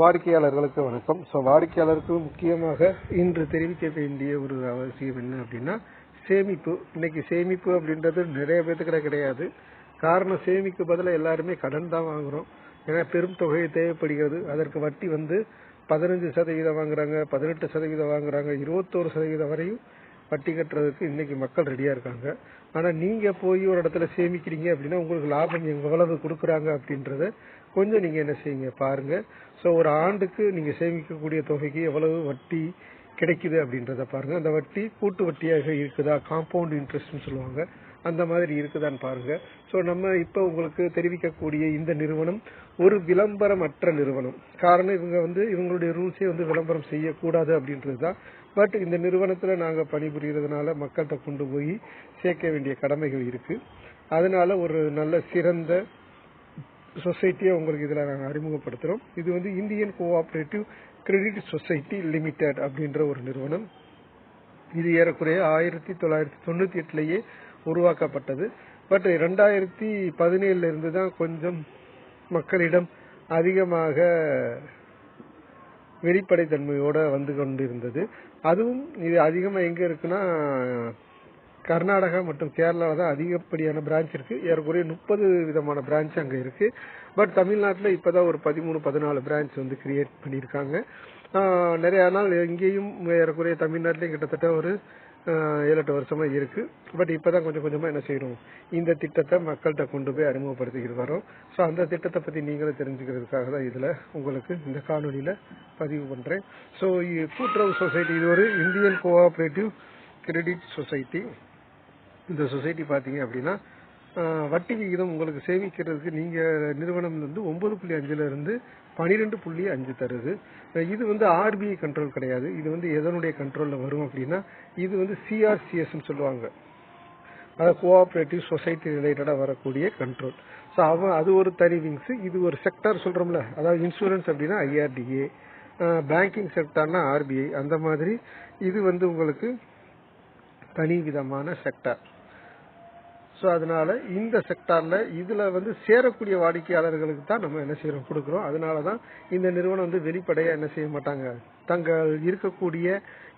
வாடிக்கையாளர்களுக்கு வணக்கம். ஸோ வாடிக்கையாளருக்கு முக்கியமாக இன்று தெரிவிக்க வேண்டிய ஒரு அவசியம் என்ன அப்படின்னா சேமிப்பு. இன்னைக்கு சேமிப்பு அப்படின்றது நிறைய பேர்த்துக்கிட கிடையாது. காரணம் சேமிக்கு பதிலாக எல்லாருமே கடன் தான் வாங்குறோம். ஏன்னா பெரும் தொகை தேவைப்படுகிறது. அதற்கு வட்டி வந்து பதினஞ்சு சதவீதம் வாங்குறாங்க பதினெட்டு சதவீதம் வாங்குறாங்க இருபத்தோரு சதவீதம் வரையும் வட்டி கட்டுறதுக்கு இன்னைக்கு மக்கள் ரெடியா இருக்காங்க. ஆனா நீங்க போய் ஒரு இடத்துல சேமிக்கிறீங்க அப்படின்னா உங்களுக்கு லாபம் எவ்வளவு கொடுக்குறாங்க அப்படின்றத கொஞ்சம் நீங்கள் என்ன செய்யுங்க பாருங்கள் ஸோ ஒரு ஆண்டுக்கு நீங்கள் சேமிக்கக்கூடிய தொகைக்கு எவ்வளவு வட்டி கிடைக்குது அப்படின்றத பாருங்கள் அந்த வட்டி கூட்டு வட்டியாக இருக்குதா? காம்பவுண்ட் இன்ட்ரெஸ்ட்னு சொல்லுவாங்க. அந்த மாதிரி இருக்குதான்னு பாருங்க. ஸோ நம்ம இப்போ உங்களுக்கு தெரிவிக்கக்கூடிய இந்த நிறுவனம் ஒரு விளம்பரமற்ற நிறுவனம். காரணம் இவங்க வந்து இவங்களுடைய ரூல்ஸே வந்து விளம்பரம் செய்யக்கூடாது அப்படின்றது தான். பட் இந்த நிறுவனத்தில் நாங்கள் பணிபுரியறதுனால மக்கள்கிட்ட கொண்டு போய் சேர்க்க வேண்டிய கடமைகள் இருக்கு. அதனால ஒரு நல்ல சிறந்த சொசைட்டியை உங்களுக்கு இதில் நாங்கள் அறிமுகப்படுத்துகிறோம். இது வந்து Indian cooperative credit society limited அப்படின்ற ஒரு நிறுவனம். இது ஏறக்குறைய ஆயிரத்தி தொள்ளாயிரத்தி தொண்ணூற்றி எட்டுலேயே உருவாக்கப்பட்டது. பட் ரெண்டாயிரத்தி பதினேழுல இருந்து தான் கொஞ்சம் மக்களிடம் அதிகமாக வெளிப்படைத்தன்மையோட வந்து கொண்டிருந்தது. அதுவும் இது அதிகமாக எங்கே இருக்குன்னா கர்நாடகா மற்றும் கேரளாவில் தான் அதிகப்படியான பிரான்ச் இருக்குது ஏறக்குறைய முப்பது விதமான பிரான்ச் அங்கே இருக்குது பட் தமிழ்நாட்டில் இப்போ தான் ஒரு பதிமூணு பதினாலு பிரான்ச் வந்து கிரியேட் பண்ணியிருக்காங்க. நிறையா நிறைய நாள் இங்கேயும் ஏறக்குறைய தமிழ்நாட்டிலையும் கிட்டத்தட்ட ஒரு ஏழு எட்டு வருஷமா இருக்கு. பட் இப்பதான் கொஞ்சம் கொஞ்சமாக என்ன செய்யணும் இந்த திட்டத்தை மக்கள்கிட்ட கொண்டு போய் அறிமுகப்படுத்திக்கிட்டு வரோம். ஸோ அந்த திட்டத்தை பற்றி நீங்களும் தெரிஞ்சுக்கிறதுக்காக தான் இதில் உங்களுக்கு இந்த காணொலியில் பதிவு பண்ணுறேன் ஸோ கூட்டுறவு சொசைட்டி இது ஒரு இந்தியன் கோஆப்ரேட்டிவ் கிரெடிட் சொசைட்டி. இந்த சொசைட்டி பார்த்தீங்க அப்படின்னா வட்டி விகிதம் உங்களுக்கு சேமிக்கிறதுக்கு நீங்கள் நிறுவனம் வந்து ஒன்பது புள்ளி அஞ்சுலேருந்து பனிரெண்டு புள்ளி அஞ்சு தருது. இது வந்து ஆர்பிஐ கண்ட்ரோல் கிடையாது. இது வந்து எதனுடைய கண்ட்ரோலில் வரும் அப்படின்னா இது வந்து சிஆர்சிஎஸ்ன்னு சொல்லுவாங்க. அதாவது கோஆப்ரேட்டிவ் சொசைட்டி ரிலேட்டடாக வரக்கூடிய கண்ட்ரோல் ஸோ அவன் அது ஒரு தனி விங்ஸ் இது ஒரு செக்டார் சொல்கிறோம்ல அதாவது இன்சூரன்ஸ் அப்படின்னா ஐஆர்டிஏ பேங்கிங் செக்டார்னா ஆர்பிஐ அந்த மாதிரி இது வந்து உங்களுக்கு தனி விதமான செக்டார் ஸோ அதனால இந்த செக்டார்ல இதுல வந்து சேரக்கூடிய வாடிக்கையாளர்களுக்கு தான் நம்ம என்ன செய்யறோம் கொடுக்குறோம். அதனால தான் இந்த நிறுவனம் வந்து வெளிப்படையா என்ன செய்ய மாட்டாங்க. தங்கள் இருக்கக்கூடிய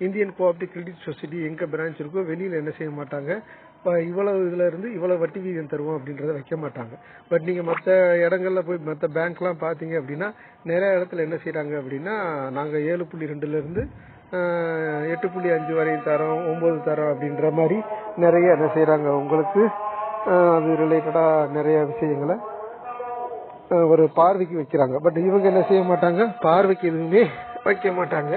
இந்தியன் கோஆபரேட்டிவ் கிரெடிட் சொசைட்டி எங்க பிரான்ச் இருக்கோ வெளியில என்ன செய்ய மாட்டாங்க. இப்போ இவ்வளவு இதுல இருந்து இவ்வளவு வட்டி வீதம் தருவோம் அப்படின்றத வைக்க மாட்டாங்க. பட் நீங்க மற்ற இடங்கள்ல போய் மற்ற பேங்க்லாம் பாத்தீங்க அப்படின்னா நிறைய இடத்துல என்ன செய்யறாங்க அப்படின்னா நாங்க ஏழு புள்ளி ரெண்டுல இருந்து எட்டு புள்ளி அஞ்சு வரையும் தரோம் ஒன்பது தரோம் அப்படின்ற மாதிரி நிறைய என்ன செய்யறாங்க உங்களுக்கு அது ரிலேட்டடா நிறைய விஷயங்களை ஒரு பார்வைக்கு வைக்கிறாங்க. பட் இவங்க என்ன செய்ய மாட்டாங்க? பார்வைக்கு எதுவுமே வைக்க மாட்டாங்க.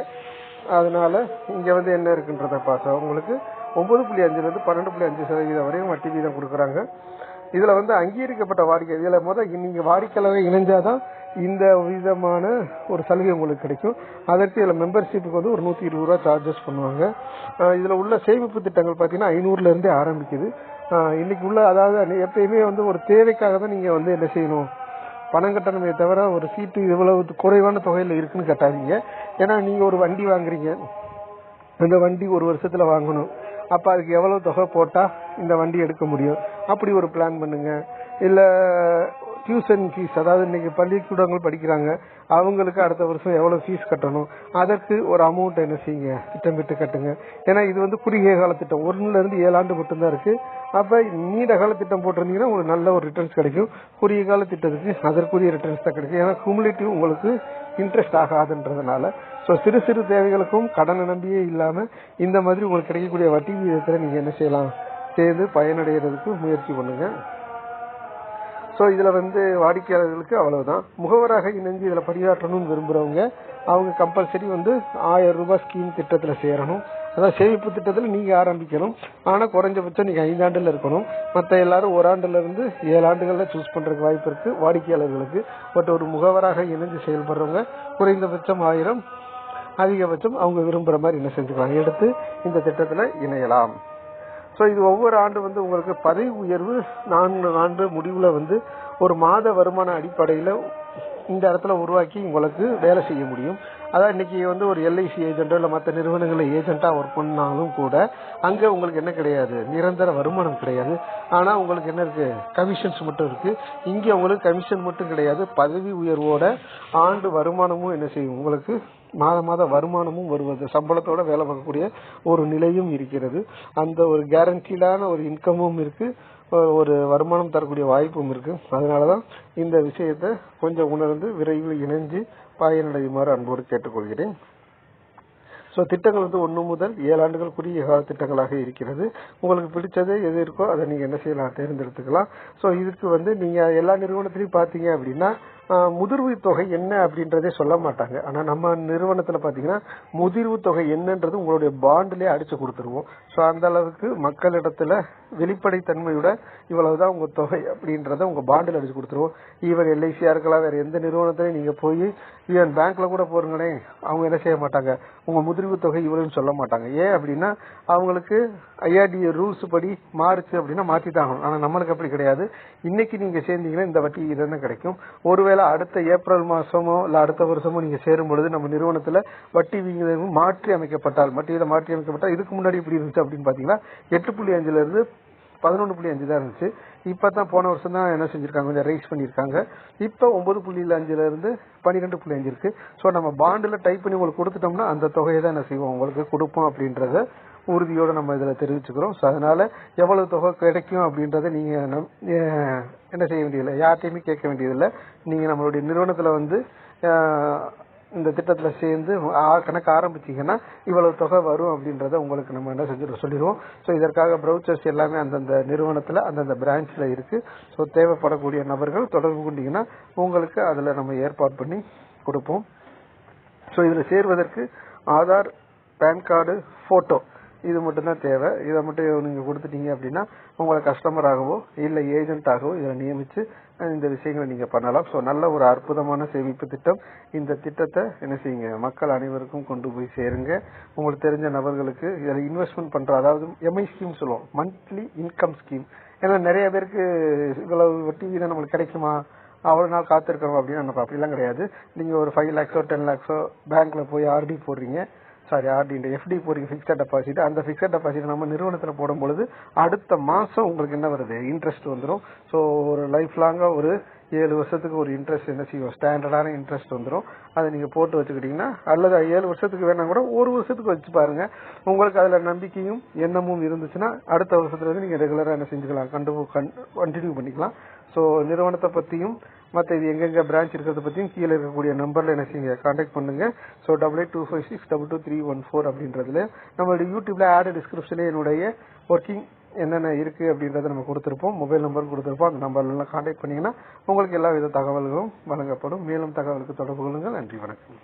அதனால இங்க வந்து என்ன இருக்குன்றத பார்த்தா உங்களுக்கு ஒன்பது புள்ளி அஞ்சுல இருந்து பன்னெண்டு புள்ளி அஞ்சு சதவீதம் வரையும் வட்டி வீதம் கொடுக்குறாங்க. இதுல வந்து அங்கீகரிக்கப்பட்ட வாடிக்கை இதுல முதல் நீங்க வாடிக்கையாளர் இணைஞ்சாதான் இந்த விதமான ஒரு சலுகை உங்களுக்கு கிடைக்கும். அதற்கு இதுல மெம்பர்ஷிப்புக்கு வந்து ஒரு நூத்தி இருபது ரூபா சார்ஜஸ் பண்ணுவாங்க. இதில் இதுல உள்ள சேமிப்பு திட்டங்கள் பாத்தீங்கன்னா ஐநூறுல இருந்தே ஆரம்பிக்குது. இன்னைக்கு உள்ள அதாவது எப்பயுமே வந்து ஒரு தேவைக்காக தான் நீங்க வந்து என்ன செய்யணும்? பணம் கட்டணமே தவிர ஒரு சீட்டு இவ்வளவு குறைவான தொகையில் இருக்குன்னு கட்டாதீங்க. ஏன்னா நீங்க ஒரு வண்டி வாங்குறீங்க. அந்த வண்டி ஒரு வருஷத்துல வாங்கணும். அப்ப அதுக்கு எவ்வளவு தொகை போட்டா இந்த வண்டி எடுக்க முடியும்? அப்படி ஒரு பிளான் பண்ணுங்க. இல்லை டியூஷன் ஃபீஸ் அதாவது இன்னைக்கு பள்ளிக்கூடங்கள் படிக்கிறாங்க அவங்களுக்கு அடுத்த வருஷம் எவ்வளோ ஃபீஸ் கட்டணும்? அதற்கு ஒரு அமௌண்ட் என்ன செய்யுங்க? திட்டமிட்டு கட்டுங்க. ஏன்னா இது வந்து குறுகிய கால திட்டம். ஒன்றுலேருந்து ஏழு ஆண்டு மட்டும்தான் இருக்குது அப்போ நீண்ட கால திட்டம் போட்டிருந்தீங்கன்னா உங்களுக்கு நல்ல ஒரு ரிட்டர்ன்ஸ் கிடைக்கும். குறுகிய கால திட்டத்துக்கு அதற்குரிய ரிட்டர்ன்ஸ் தான் கிடைக்கும். ஏன்னா குமுலேட்டிவ் உங்களுக்கு இன்ட்ரெஸ்ட் ஆகாதுன்றதுனால. ஸோ சிறு சிறு தேவைகளுக்கும் கடனை நம்பியே இல்லாமல் இந்த மாதிரி உங்களுக்கு கிடைக்கக்கூடிய வட்டி விதத்தில் நீங்கள் என்ன செய்யலாம்? சேர்ந்து பயனடைகிறதுக்கு முயற்சி பண்ணுங்கள் ஸோ இதில் வந்து வாடிக்கையாளர்களுக்கு அவ்வளவுதான். முகவராக இணைஞ்சு இதில் பணியாற்றணும்னு விரும்புகிறவங்க அவங்க கம்பல்சரி வந்து ஆயிரம் ரூபாய் ஸ்கீம் திட்டத்தில் சேரணும். அதாவது சேமிப்பு திட்டத்தில் நீங்கள் ஆரம்பிக்கணும். ஆனால் குறைஞ்சபட்சம் நீங்கள் ஐந்தாண்டில் இருக்கணும். மற்ற எல்லாரும் ஒரு ஆண்டுலருந்து ஏழு ஆண்டுகளில் சூஸ் பண்ணுறதுக்கு வாய்ப்பு இருக்குது வாடிக்கையாளர்களுக்கு. பட் ஒரு முகவராக இணைஞ்சு செயல்படுறவங்க குறைந்தபட்சம் ஆயிரம் அதிகபட்சம் அவங்க விரும்புகிற மாதிரி என்ன செஞ்சுக்கலாம். எடுத்து இந்த திட்டத்தில் இணையலாம். ஸோ இது ஒவ்வொரு ஆண்டு வந்து உங்களுக்கு பதவி உயர்வு நான்கு ஆண்டு முடிவுல வந்து ஒரு மாத வருமான அடிப்படையில இந்த இடத்துல உருவாக்கி உங்களுக்கு வேலை செய்ய முடியும். அதான் இன்னைக்கு வந்து ஒரு எல்ஐசி ஏஜென்ட்டோ இல்லை மற்ற நிறுவனங்களில் ஏஜென்ட்டாக ஒர்க் பண்ணாலும் கூட அங்கே உங்களுக்கு என்ன கிடையாது? நிரந்தர வருமானம் கிடையாது. ஆனால் உங்களுக்கு என்ன இருக்கு? கமிஷன்ஸ் மட்டும் இருக்கு. இங்கே உங்களுக்கு கமிஷன் மட்டும் கிடையாது. பதவி உயர்வோட ஆண்டு வருமானமும் என்ன செய்யும்? உங்களுக்கு மாத மாத வருமானமும் வருவது. சம்பளத்தோட வேலை பார்க்கக்கூடிய ஒரு நிலையும் இருக்கிறது. அந்த ஒரு கேரண்டீடான ஒரு இன்கமும் இருக்கு. ஒரு வருமானம் தரக்கூடிய வாய்ப்பும் இருக்கு. அதனாலதான் இந்த விஷயத்தை கொஞ்சம் உணர்ந்து விரைவில் இணைஞ்சு பயனடையுமாறு அன்போடு கேட்டுக்கொள்கிறேன். ஸோ திட்டங்கள் வந்து ஒன்று முதல் ஏழு ஆண்டுகள் குறுகிய கால திட்டங்களாக இருக்கிறது. உங்களுக்கு பிடிச்சது எது இருக்கோ அதை நீங்கள் என்ன செய்யலாம் தேர்ந்தெடுத்துக்கலாம். ஸோ இதுக்கு வந்து நீங்கள் எல்லா நிறுவனத்திலையும் பார்த்தீங்க அப்படின்னா முதிர்வு தொகை என்ன அப்படின்றதே சொல்ல மாட்டாங்க. ஆனால் நம்ம நிறுவனத்தில் பார்த்தீங்கன்னா முதிர்வு தொகை என்னன்றது உங்களுடைய பாண்டிலே அடிச்சு கொடுத்துருவோம். ஸோ அந்த அளவுக்கு மக்களிடத்துல வெளிப்படைத்தன்மையோட இவ்வளவுதான் உங்க தொகை அப்படின்றத உங்க பாண்டில் அடிச்சு கொடுத்துருவோம். ஈவன் எல்ஐசியா இருக்கலாம் வேற எந்த நிறுவனத்திலையும் நீங்க போய் ஈவன் பேங்க்ல கூட போறீங்களே அவங்க என்ன செய்ய மாட்டாங்க? உங்க முதிர்வு தொகை இவ்வளவுன்னு சொல்ல மாட்டாங்க. ஏன் அப்படின்னா அவங்களுக்கு ஐஆர்டிஏ ரூல்ஸ் படி மாறுச்சு அப்படின்னா மாத்தி தான் ஆகணும். ஆனா நம்மளுக்கு அப்படி கிடையாது. இன்னைக்கு நீங்க சேர்ந்தீங்கன்னா இந்த வட்டி இதுதான் கிடைக்கும்? ஒருவேளை அடுத்த ஏப்ரல் மாசமோ இல்ல அடுத்த வருஷமோ நீங்க சேரும் பொழுது நம்ம நிறுவனத்துல வட்டி விகிதமும் மாற்றி அமைக்கப்பட்டால் வட்டியில மாற்றி அமைக்கப்பட்டால் இதுக்கு முன்னாடி எப்படி இருந்துச்சு அப்படின்னு பாத்தீங்கன்னா எட்டு புள்ளி அஞ்சுல இருந்து பதினொன்று புள்ளி அஞ்சு தான் இருந்துச்சு. இப்பதான் போன வருஷம் தான் என்ன செஞ்சிருக்காங்க? கொஞ்சம் ரைஸ் பண்ணியிருக்காங்க இப்போ ஒன்பது புள்ளி அஞ்சுல இருந்து பன்னிரெண்டு புள்ளி அஞ்சு இருக்கு. ஸோ நம்ம பாண்டில் டைப் பண்ணி உங்களுக்கு கொடுத்துட்டோம்னா அந்த தொகையை தான் என்ன செய்வோம்? உங்களுக்கு கொடுப்போம் அப்படின்றத உறுதியோட நம்ம இதில் தெரிவிச்சுக்கிறோம். ஸோ அதனால எவ்வளவு தொகை கிடைக்கும் அப்படின்றத நீங்க என்ன செய்ய வேண்டியதில்லை. யார்ட்டையுமே கேட்க வேண்டியதில்லை. நீங்க நம்மளுடைய நிறுவனத்துல வந்து இந்த திட்டத்துல சேர்ந்து கணக்கு ஆரம்பிச்சீங்கன்னா இவ்வளவு தொகை வரும் அப்படின்றத உங்களுக்கு நம்ம என்ன செஞ்சு சொல்லிடுவோம். ஸோ இதற்காக ப்ரௌச்சர்ஸ் எல்லாமே அந்தந்த நிறுவனத்துல அந்தந்த பிரான்ச்ல இருக்கு. ஸோ தேவைப்படக்கூடிய நபர்கள் தொடர்பு கொண்டீங்கன்னா உங்களுக்கு அதுல நம்ம ஏற்பாடு பண்ணி கொடுப்போம். ஸோ இதுல சேர்வதற்கு ஆதார் பேன் கார்டு போட்டோ இது மட்டும் தான் தேவை. இதை மட்டும் நீங்கள் கொடுத்துட்டீங்க அப்படின்னா உங்களை கஸ்டமராகவோ இல்லை ஏஜென்ட்டாகவோ இதை நியமித்து இந்த விஷயங்களை நீங்கள் பண்ணலாம். ஸோ நல்ல ஒரு அற்புதமான சேமிப்பு திட்டம். இந்த திட்டத்தை என்ன செய்யுங்க? மக்கள் அனைவருக்கும் கொண்டு போய் சேருங்க. உங்களுக்கு தெரிஞ்ச நபர்களுக்கு இதில் இன்வெஸ்ட்மெண்ட் பண்ணுற அதாவது எம்ஐ ஸ்கீம் சொல்லுவோம். மந்த்லி இன்கம் ஸ்கீம் ஏன்னா நிறைய பேருக்கு இவ்வளவு வட்டி வீதம் நம்மளுக்கு கிடைக்குமா? அவ்வளோ நாள் காத்திருக்கணும் அப்படின்னு நமக்கு அப்படிலாம் கிடையாது. நீங்கள் ஒரு ஃபைவ் லேக்ஸோ டென் லேக்ஸோ பேங்க்கில் போய் ஆர்டி போடுறீங்க. சாரி ஆர்டி எஃப்டி போறீங்க ஃபிக்ஸட் டெபாசிட் அந்த ஃபிக்ஸட் டெபாசிட் நம்ம நிறுவனத்தில் போடும் பொழுது அடுத்த மாதம் உங்களுக்கு என்ன வருது? இன்ட்ரெஸ்ட் வந்துடும் ஸோ ஒரு லைஃப் லாங்காக ஒரு ஏழு வருஷத்துக்கு ஒரு இன்ட்ரெஸ்ட் என்ன செய்யும்? ஸ்டாண்டர்டான இன்ட்ரெஸ்ட் வந்துடும் அதை நீங்கள் போட்டு வச்சுக்கிட்டீங்கன்னா அல்லது ஏழு வருஷத்துக்கு வேணா கூட ஒரு வருஷத்துக்கு வச்சு பாருங்க. உங்களுக்கு அதில் நம்பிக்கையும் எண்ணமும் இருந்துச்சுன்னா அடுத்த வருஷத்துலேருந்து நீங்கள் ரெகுலராக என்ன செஞ்சுக்கலாம்? கண்டு கண்டினியூ பண்ணிக்கலாம். ஸோ நிறுவனத்தை பற்றியும் மற்ற இது எங்கெங்க பிரான்ச் இருக்கிறத பத்தியும் கீழே இருக்கக்கூடிய நம்பர்ல என்ன செய்யுங்க கான்டாக்ட் பண்ணுங்க. So double eight two five six double two three one four அப்படின்றதுல நம்மளுடைய யூடியூப்ல ஆட் டிஸ்கிரிப்ஷனே என்னுடைய ஒர்க்கிங் என்னென்ன இருக்குது அப்படின்றத நம்ம கொடுத்துருப்போம். மொபைல் நம்பர் கொடுத்துருப்போம். அந்த நம்பர்லாம் காண்டாக்ட் பண்ணிங்கன்னா உங்களுக்கு எல்லா வித தகவல்களும் வழங்கப்படும். மேலும் தகவலுக்கு தொடர்பு கொள்ளுங்கள். நன்றி வணக்கம்.